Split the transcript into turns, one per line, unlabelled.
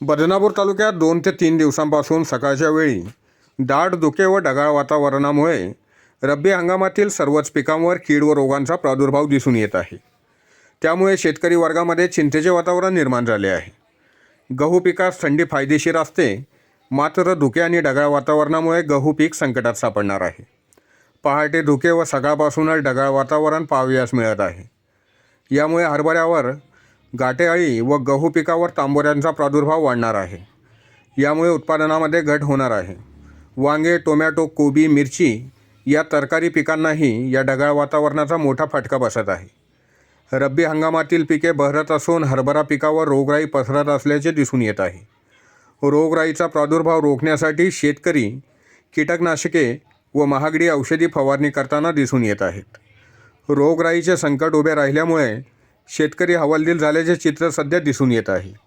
बदनापूर तालुक्यात दोन ते तीन दिवसांपासून सकाळच्या वेळी दाट धुके व ढगाळ वातावरणामुळे रब्बी हंगामातील सर्वच पिकांवर कीड व रोगांचा प्रादुर्भाव दिसून येत आहे. त्यामुळे शेतकरी वर्गामध्ये चिंतेचे वातावरण निर्माण झाले आहे. गहू पिकास थंडी फायदेशीर असते मात्र धुके आणि ढगाळ वातावरणामुळे गहू पीक संकटात सापडणार आहे. पहाटे धुके व सकाळपासूनच ढगाळ वातावरण पाहावयास मिळत आहे. यामुळे हरभऱ्यावर गाटेअळी व गहू पिकावर तांबोऱ्यांचा प्रादुर्भाव वाढणार आहे. यामुळे उत्पादनामध्ये घट होणार आहे. वांगे टोमॅटो कोबी मिरची या तरकारी पिकांनाही या ढगाळ वातावरणाचा मोठा फटका बसत आहे. रब्बी हंगामातील पिके बहरत असून हरभरा पिकावर रोगराई पसरत असल्याचे दिसून येत आहे. रोगराईचा प्रादुर्भाव रोखण्यासाठी शेतकरी कीटकनाशके व महागडी औषधी फवारणी करताना दिसून येत आहेत. रोगराईचे संकट उभे राहिल्यामुळे शेतकरी हवालदिल झाल्याचे चित्र सध्या दिसून येत आहे.